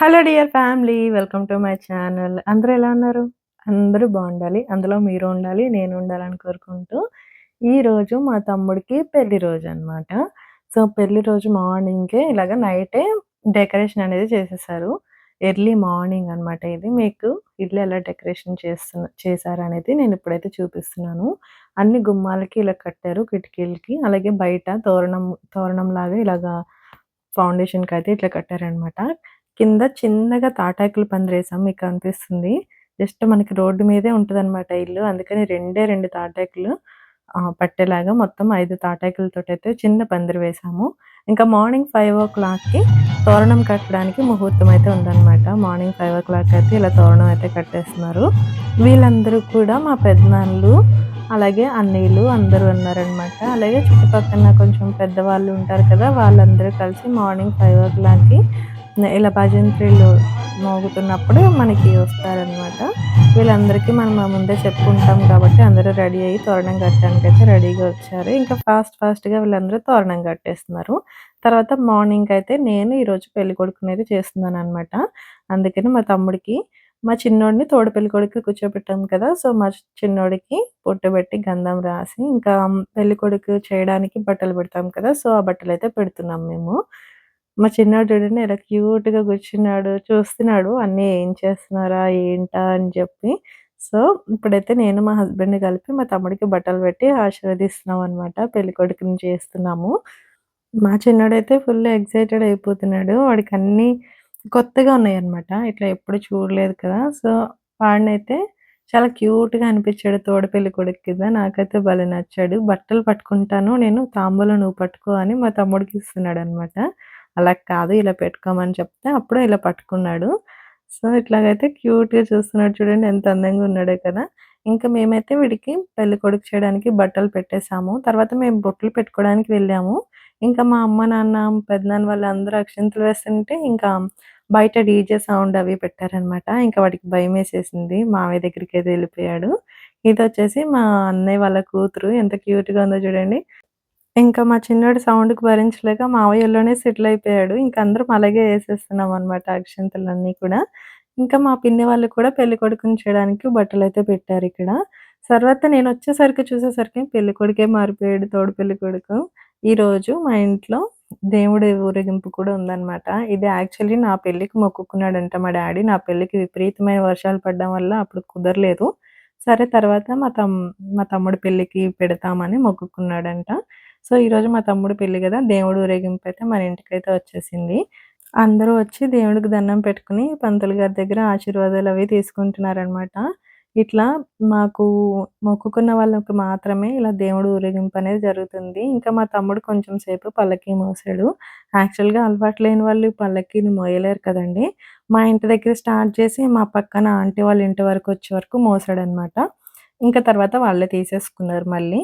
Hello dear family welcome to my channel. అందరూ ఎలా ఉన్నారు? అందరూ బాగుండాలి. అందులో మీరు ఉండాలి నేను ఉండాలని కోరుకుంటూ ఈరోజు మా తమ్ముడికి పెళ్ళి రోజు అనమాట సో పెళ్ళి రోజు మార్నింగే ఇలాగ నైటే డెకరేషన్ అనేది చేసేసారు. ఎర్లీ మార్నింగ్ అనమాట ఇది. మీకు ఇల్లు ఎలా డెకరేషన్ చేస్తున్న చేశారనేది నేను ఇప్పుడైతే చూపిస్తున్నాను. అన్ని గుమ్మాలకి ఇలా కట్టారు కిటికీలకి. అలాగే బయట తోరణం తోరణం లాగా ఇలాగా ఫౌండేషన్కి అయితే ఇట్లా కట్టారనమాట కింద చిన్నగా తాటాకులు పందిరేసాం మీకు కనిపిస్తుంది జస్ట్ మనకి రోడ్డు మీదే ఉంటదనమాట ఇల్లు. అందుకని రెండే రెండు తాటాకులు పట్టేలాగా మొత్తం ఐదు తాటాకులతో అయితే చిన్న పందిరి వేసాము ఇంకా మార్నింగ్ ఫైవ్ ఓ క్లాక్కి తోరణం కట్టడానికి ముహూర్తం అయితే ఉందన్నమాట. మార్నింగ్ ఫైవ్ ఓ క్లాక్ అయితే ఇలా తోరణం అయితే కట్టేస్తున్నారు. వీళ్ళందరూ కూడా మా పెద్దనాన్నలు అలాగే అన్నయ్యలు అందరూ ఉన్నారనమాట అలాగే చుట్టుపక్కల కొంచెం పెద్దవాళ్ళు ఉంటారు కదా వాళ్ళందరూ కలిసి మార్నింగ్ ఫైవ్ ఓ క్లాక్కి ఇలా భజంత్రీలు మోగుతున్నప్పుడు మనకి వస్తారనమాట వీళ్ళందరికీ మనం ముందే చెప్పుకుంటాం కాబట్టి అందరూ రెడీ అయ్యి తోరణం కట్టడానికి అయితే రెడీగా వచ్చారు. ఇంకా ఫాస్ట్ ఫాస్ట్గా వీళ్ళందరూ తోరణం కట్టేస్తున్నారు. తర్వాత మార్నింగ్ అయితే నేను ఈరోజు పెళ్ళి కొడుకునేది చేస్తున్నాను అనమాట అందుకని మా తమ్ముడికి మా చిన్నోడిని తోడు పెళ్ళి కొడుకు కూర్చోబెట్టాం కదా సో మా చిన్నోడికి పొట్టు పెట్టి గంధం రాసి ఇంకా పెళ్ళి కొడుకు చేయడానికి బట్టలు పెడతాం కదా సో ఆ బట్టలు అయితే పెడుతున్నాం మేము. మా చిన్నోడు చూడండి ఇలా క్యూట్‌గా కూర్చున్నాడు. చూస్తున్నాడు అన్నీ ఏం చేస్తున్నారా? ఏంటా? అని చెప్పి. సో, ఇప్పుడైతే నేను మా హస్బెండ్ కలిపి మా తమ్ముడికి బట్టలు పెట్టి ఆశీర్వదిస్తున్నాం అనమాట. పెళ్ళికొడుకుని చేస్తున్నాము. మా చిన్నోడైతే ఫుల్ ఎక్సైటెడ్ అయిపోతున్నాడు. వాడికి అన్నీ కొత్తగా ఉన్నాయి అనమాట ఇట్లా ఎప్పుడు చూడలేదు కదా! సో, వాడినైతే చాలా క్యూట్‌గా అనిపించాడు తోడ పెళ్ళికొడుకు కింద. నాకైతే భలే నచ్చాడు. బట్టలు పట్టుకుంటాను నేను తాంబూలం నువ్వు పట్టుకో అని మా తమ్ముడికి ఇస్తున్నాడు అనమాట అలా కాదు ఇలా పెట్టుకోమని చెప్తే అప్పుడు ఇలా పట్టుకున్నాడు. సో, ఇట్లాగైతే క్యూట్‌గా చూస్తున్నాడు చూడండి ఎంత అందంగా ఉన్నాడో కదా! ఇంకా మేమైతే వీడికి పెళ్ళికొడుకు చేయడానికి బట్టలు పెట్టేసాము. తర్వాత మేము బొట్లు పెట్టుకోవడానికి వెళ్ళాము. ఇంకా మా అమ్మ, నాన్న, పెదనాన్న వాళ్ళందరూ అక్షింతలు వేస్తుంటే ఇంకా బయట డీజే సౌండ్ అవి పెట్టారనమాట. ఇంకా వాడికి భయం భయమేసేసింది. మావయ్య అయితే వెళ్ళిపోయాడు. ఇది వచ్చేసి మా అన్నయ్య వాళ్ళ కూతురు ఎంత క్యూట్‌గా ఉందో చూడండి. ఇంకా మా చిన్నోడు సౌండ్‌కి భరించలేక మావయ్యలోనే సెటిల్ అయిపోయాడు. ఇంకా అందరం అలాగే వేసేస్తున్నాం అనమాట అక్షంతలన్నీ కూడా. ఇంకా మా పిన్ని వాళ్ళు కూడా పెళ్ళికొడుకుని చేయడానికి బట్టలైతే పెట్టారిక్కడ. తర్వాత నేను వచ్చేసరికి చూసేసరికి పెళ్ళికొడుకే మారిపోయాడు తోడు పెళ్ళికొడుకు. ఈరోజు మా ఇంట్లో దేవుడి ఊరేగింపు కూడా ఉందన్నమాట ఇది యాక్చువల్లీ నా పెళ్ళికి మొక్కుకున్నాడంట మా డాడీ నా పెళ్ళికి విపరీతమైన వర్షాలు పడడం వల్ల అప్పుడు కుదరలేదు. సరే తర్వాత మా తమ్ మా తమ్ముడి పెళ్ళికి పెడతామని మొక్కుకున్నాడంట. సో, ఈరోజు మా తమ్ముడు పెళ్ళి కదా దేవుడు ఊరేగింపు అయితే మన ఇంటికైతే వచ్చేసింది. అందరూ వచ్చి దేవుడికి దండం పెట్టుకుని పంతులు గారి దగ్గర ఆశీర్వాదాలు అవి తీసుకుంటున్నారనమాట. ఇట్లా మాకు మొక్కుకున్న వాళ్ళకి మాత్రమే ఇలా దేవుడు ఊరేగింపు అనేది జరుగుతుంది. ఇంకా మా తమ్ముడు కొంచెం సేపు పల్లకి మోసాడు. యాక్చువల్‌గా అలవాటు లేని వాళ్ళు పల్లకిని మోయలేరు కదండీ! మా ఇంటి దగ్గర స్టార్ట్ చేసి మా పక్కన ఆంటీ వాళ్ళ ఇంటి వరకు వచ్చే వరకు మోసాడనమాట. ఇంకా తర్వాత వాళ్ళే తీసేసుకున్నారు మళ్ళీ.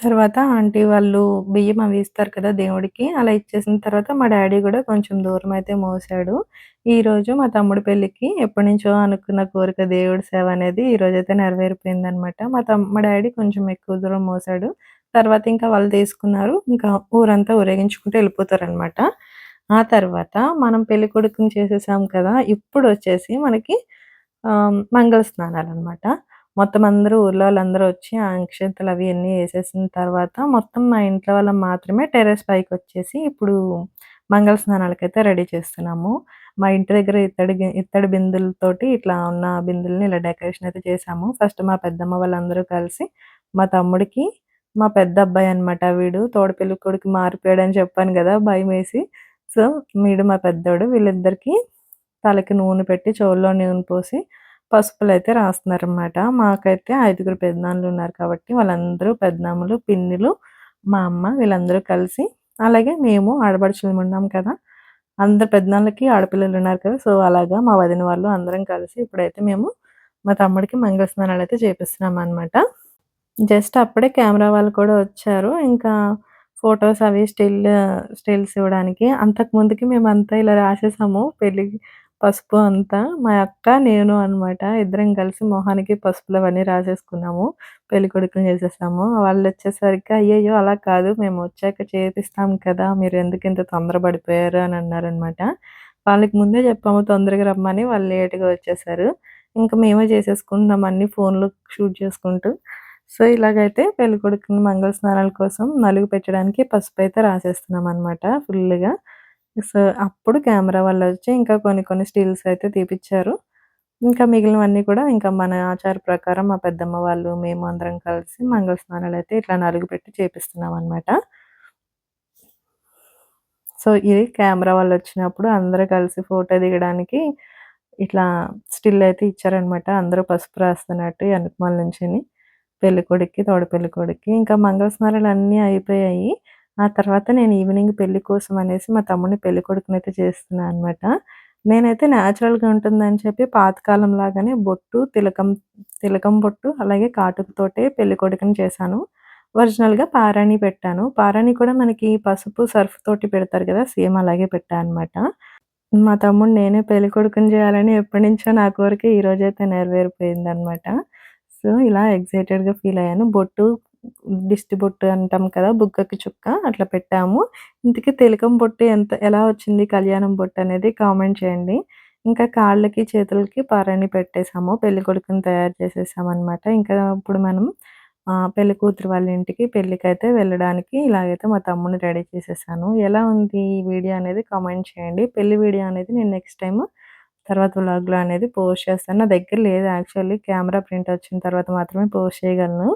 తర్వాత ఆంటీ వాళ్ళు బియ్యం అవి ఇస్తారు కదా దేవుడికి. అలా ఇచ్చేసిన తర్వాత మా డాడీ కూడా కొంచెం దూరం అయితే మోసాడు. ఈరోజు మా తమ్ముడి పెళ్ళికి ఎప్పటినుంచో అనుకున్న కోరిక దేవుడి సేవ అనేది ఈరోజైతే నెరవేరిపోయిందనమాట. మా తమ్ మా డాడీ కొంచెం ఎక్కువ దూరం మోసాడు. తర్వాత ఇంకా వాళ్ళు తీసుకున్నారు. ఇంకా ఊరంతా ఊరేగించుకుంటూ వెళ్ళిపోతారనమాట. ఆ తర్వాత మనం పెళ్ళికొడుకుని చేసేసాం కదా! ఇప్పుడు వచ్చేసి మనకి మంగళ స్నానాలు అనమాట మొత్తం అందరూ ఊర్లో వాళ్ళందరూ వచ్చి ఆ అక్షింతలు అవి అన్నీ వేసేసిన తర్వాత మొత్తం మా ఇంట్లో వాళ్ళం మాత్రమే టెర్రస్ పైకి వచ్చేసి ఇప్పుడు మంగళ స్నానాలకైతే రెడీ చేస్తున్నాము. మా ఇంటి దగ్గర ఇత్తడి ఇత్తడి బిందులతోటి ఇట్లా ఉన్న బిందుల్ని ఇలా డెకరేషన్ అయితే చేసాము. ఫస్ట్ మా పెద్దమ్మ వాళ్ళందరూ కలిసి మా తమ్ముడికి మా పెద్ద అబ్బాయి అనమాట వీడు తోడపిల్ల కొడుకు మారిపోయాడని చెప్పాను కదా భయం వేసి సో, వీడు మా పెద్దోడు. వీళ్ళిద్దరికీ తలకి నూనె పెట్టి చెవుల్లో నూనె పోసి పసుపులు అయితే రాస్తున్నారనమాట. మాకైతే ఐదుగురు పెదనాన్నలున్నారు కాబట్టి వాళ్ళందరూ పెద్దనాములు పిన్నులు మా అమ్మ వీళ్ళందరూ కలిసి అలాగే మేము ఆడపడుచులమున్నాం కదా! అందరు పెద్దనాన్నలకి ఆడపిల్లలు ఉన్నారు కదా! సో, అలాగా మా వదిన వాళ్ళు అందరం కలిసి ఇప్పుడైతే మేము మా తమ్ముడికి మంగళ స్నానం అనైతే చేపిస్తున్నాం అనమాట జస్ట్ అప్పుడే కెమెరా వాళ్ళు కూడా వచ్చారు. ఇంకా ఫొటోస్ అవి స్టిల్ స్టిల్స్ ఇవ్వడానికి. అంతకు ముందుకి మేమంతా ఇలా రాసేసాము పెళ్ళి పసుపు అంతా. మా అక్క, నేను అనమాట. ఇద్దరం కలిసి మొహానికి పసుపులు అవన్నీ రాసేసుకున్నాము. పెళ్ళికొడుకుని చేసేసాము. వాళ్ళు వచ్చేసరికి "అయ్యయ్యో! అలా కాదు మేము వచ్చాక చేపిస్తాం కదా! మీరు ఎందుకు తొందర పడిపోయారు" అని అన్నారనమాట. వాళ్ళకి ముందే చెప్పాము తొందరగా రమ్మని వాళ్ళు లేట్‌గా వచ్చేసారు. ఇంక మేమే చేసేసుకుంటున్నాం అన్ని ఫోన్‌లో షూట్ చేసుకుంటూ. సో, ఇలాగైతే పెళ్ళికొడుకుని మంగళ స్నానాల కోసం నలుగు పెట్టడానికి పసుపు అయితే రాసేస్తున్నాం అనమాట ఫుల్గా సో, అప్పుడు కెమెరా వాళ్ళొచ్చి ఇంకా కొన్ని కొన్ని స్టిల్స్ అయితే తీపిచ్చారు. ఇంకా మిగిలినవన్నీ కూడా ఇంకా మన ఆచార ప్రకారం మా పెద్దమ్మ వాళ్ళు, మేము అందరం కలిసి మంగళ స్నానాలు అయితే ఇట్లా నలుగు పెట్టి చేపిస్తున్నామనమాట. సో, ఇది కెమెరా వాళ్ళు వచ్చినప్పుడు అందరూ కలిసి ఫోటో దిగడానికి ఇట్లా స్టిల్ అయితే ఇచ్చారనమాట. అందరూ పసుపు రాస్తున్నట్టు ఎనకమాల నుంచి పెళ్ళికొడుక్కి, తోడ పెళ్ళికొడుకి ఇంకా మంగళ స్నానాలు అన్నీ అయిపోయాయి. ఆ తర్వాత నేను ఈవినింగ్ పెళ్ళి కోసం అనేసి మా తమ్ముడిని అయితే చేస్తున్నాను అనమాట. నేనైతే నేచురల్‌గా ఉంటుందని చెప్పి పాతకాలం లాగానే బొట్టు, తిలకం తిలకం బొట్టు అలాగే కాటుకతోటే పెళ్ళికొడుకుని చేశాను. ఒరిజినల్‌గా పారాణి పెట్టాను. పారాణి కూడా మనకి పసుపు, సర్ఫ్ తోటి పెడతారు కదా! సేమ్ అలాగే పెట్టాను అనమాట. మా తమ్ముడు నేనే పెళ్ళికొడుకుని చేయాలని ఎప్పటినుంచో నా కోరిక ఈరోజైతే నెరవేరిపోయిందనమాట. సో, ఇలా ఎగ్జైటెడ్గా ఫీల్ అయ్యాను. బొట్టు దిష్టి బొట్టు అంటాం కదా! బుగ్గకి చుక్క అట్లా పెట్టాము. ఇంతకీ తిలకం బొట్టు ఎంత ఎలా వచ్చింది కళ్యాణం బొట్టు అనేది కామెంట్ చేయండి. ఇంకా కాళ్ళకి, చేతులకి పారాణి పెట్టేసాము. పెళ్ళికొడుకుని తయారు చేసేసామనమాట. ఇంకా ఇప్పుడు మనం పెళ్ళి కూతురు వాళ్ళ ఇంటికి పెళ్ళికైతే వెళ్ళడానికి ఇలాగైతే మా తమ్ముని రెడీ చేసేసాను. ఎలా ఉంది ఈ వీడియో అనేది కామెంట్ చేయండి. పెళ్ళి వీడియో అనేది నేను నెక్స్ట్ టైం తర్వాత వ్లాగ్‌లో అనేది పోస్ట్ చేస్తాను. నా దగ్గర లేదు యాక్చువల్లీ కెమెరా ప్రింట్ వచ్చిన తర్వాత మాత్రమే పోస్ట్ చేయగలను.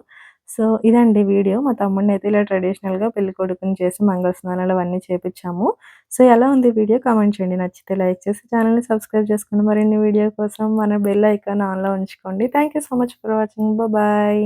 సో, ఇదండి వీడియో. మా తమ్ముడిని అయితే ఇలా ట్రెడిషనల్‌గా పెళ్ళికొడుకుని చేసి మంగళస్నానాలు అవన్నీ చేపించాము సో, ఎలా ఉంది వీడియో కామెంట్ చేయండి. నచ్చితే లైక్ చేసి ఛానల్ని సబ్స్క్రైబ్ చేసుకోండి. మరిన్ని వీడియో కోసం మన బెల్ ఐకాన్ ఆన్‌లో ఉంచుకోండి. Thank you so much for watching. Bye.